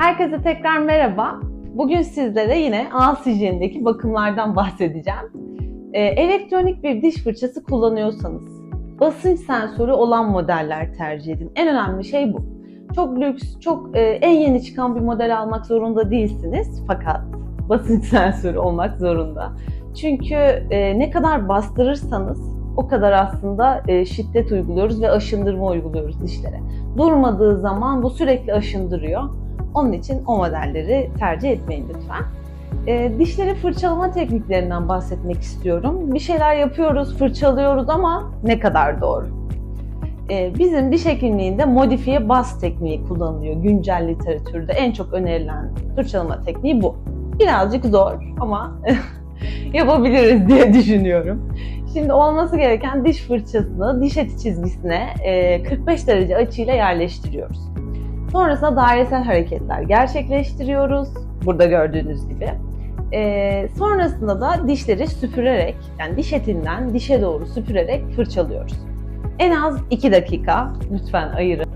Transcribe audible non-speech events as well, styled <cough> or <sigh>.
Herkese tekrar merhaba. Bugün sizlere yine ağız hijyenindeki bakımlardan bahsedeceğim. Ee, elektronik bir diş fırçası kullanıyorsanız basınç sensörü olan modeller tercih edin. En önemli şey bu. Çok lüks, çok e, en yeni çıkan bir model almak zorunda değilsiniz fakat basınç <laughs> sensörü olmak zorunda. Çünkü e, ne kadar bastırırsanız o kadar aslında e, şiddet uyguluyoruz ve aşındırma uyguluyoruz dişlere. Durmadığı zaman bu sürekli aşındırıyor. Onun için o modelleri tercih etmeyin lütfen. E, dişleri fırçalama tekniklerinden bahsetmek istiyorum. Bir şeyler yapıyoruz, fırçalıyoruz ama ne kadar doğru? E, bizim diş hekimliğinde modifiye bas tekniği kullanılıyor. Güncel literatürde en çok önerilen fırçalama tekniği bu. Birazcık zor ama <laughs> yapabiliriz diye düşünüyorum. Şimdi olması gereken diş fırçasını diş eti çizgisine e, 45 derece açıyla yerleştiriyoruz. Sonrasında dairesel hareketler gerçekleştiriyoruz. Burada gördüğünüz gibi. Ee, sonrasında da dişleri süpürerek, yani diş etinden dişe doğru süpürerek fırçalıyoruz. En az 2 dakika lütfen ayırın.